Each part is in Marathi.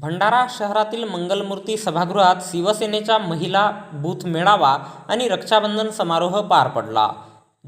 भंडारा शहरातील मंगलमूर्ती सभागृहात शिवसेनेचा महिला बूथ मेळावा आणि रक्षाबंधन समारोह पार पडला.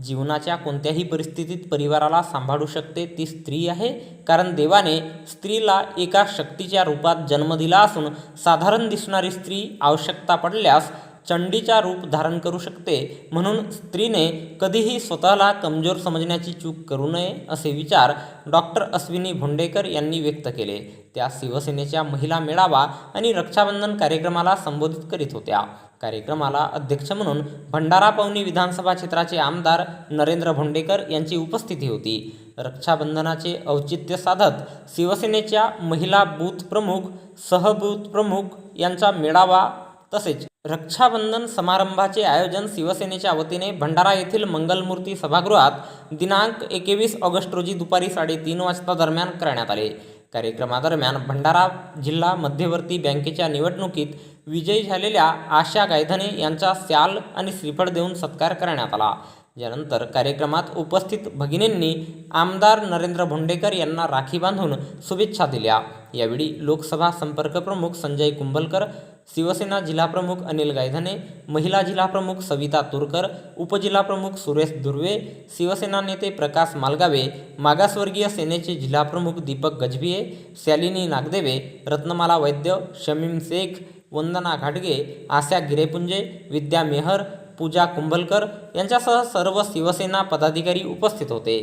जीवनाच्या कोणत्याही परिस्थितीत परिवाराला सांभाळू शकते ती स्त्री आहे कारण देवाने स्त्रीला एका शक्तीच्या रूपात जन्म दिला असून साधारण दिसणारी स्त्री आवश्यकता पडल्यास चंडीचा रूप धारण करू शकते. म्हणून स्त्रीने कधीही स्वतःला कमजोर समजण्याची चूक करू नये असे विचार डॉक्टर अश्विनी भोंडेकर यांनी व्यक्त केले. त्या शिवसेनेच्या महिला मेळावा आणि रक्षाबंधन कार्यक्रमाला संबोधित करीत होत्या. कार्यक्रमाला अध्यक्ष म्हणून भंडारा पवनी विधानसभा क्षेत्राचे आमदार नरेंद्र भोंडेकर यांची उपस्थिती होती. रक्षाबंधनाचे औचित्य साधत शिवसेनेच्या महिला बूथ प्रमुख सहबूथ प्रमुख यांचा मेळावा तसेच रक्षाबंधन समारंभाचे आयोजन शिवसेनेच्या वतीने भंडारा येथील मंगलमूर्ती सभागृहात दिनांक एकवीस ऑगस्ट रोजी दुपारी साडेतीन वाजता दरम्यान करण्यात आले. कार्यक्रमादरम्यान भंडारा जिल्हा मध्यवर्ती बँकेच्या निवडणुकीत विजयी झालेल्या आशा गायधने यांचा स्याल आणि श्रीफळ देऊन सत्कार करण्यात आला. यानंतर कार्यक्रमात उपस्थित भगिनींनी आमदार नरेंद्र भोंडेकर यांना राखी बांधून शुभेच्छा दिल्या. यावेळी लोकसभा संपर्क प्रमुख संजय कुंभलकर शिवसेना जिल्हाप्रमुख अनिल गायधने महिला जिल्हाप्रमुख सविता तुरकर उपजिल्हाप्रमुख सुरेश दुर्वे शिवसेना नेते प्रकाश मालगावे मागासवर्गीय सेनेचे जिल्हाप्रमुख दीपक गजभिये शालिनी नागदेवे रत्नमाला वैद्य शमीम शेख वंदना घाटगे आशा गिरेपुंजे विद्या मेहर पूजा कुंभलकर यांच्यासह सर्व शिवसेना पदाधिकारी उपस्थित होते.